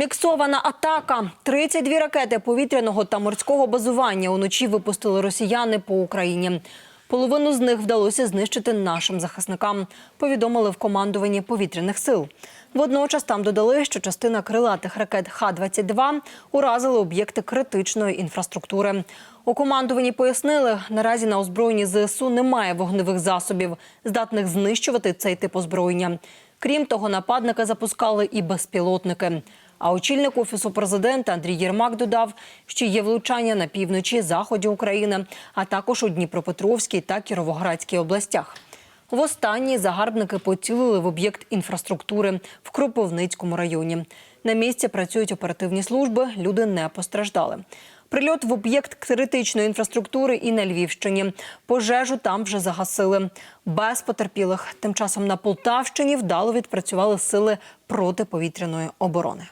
Міксована атака. 32 ракети повітряного та морського базування уночі випустили росіяни по Україні. Половину з них вдалося знищити нашим захисникам, повідомили в командуванні повітряних сил. Водночас там додали, що частина крилатих ракет Х-22 уразили об'єкти критичної інфраструктури. У командуванні пояснили, наразі на озброєнні ЗСУ немає вогневих засобів, здатних знищувати цей тип озброєння. Крім того, нападники запускали і безпілотники. А очільник офісу президента Андрій Єрмак додав, що є влучання на півночі, заході України, а також у Дніпропетровській та Кіровоградській областях. В останній загарбники поцілили в об'єкт інфраструктури в Кропивницькому районі. На місці працюють оперативні служби, люди не постраждали. Прильот в об'єкт критичної інфраструктури і на Львівщині. Пожежу там вже загасили. Без потерпілих. Тим часом на Полтавщині вдало відпрацювали сили протиповітряної оборони.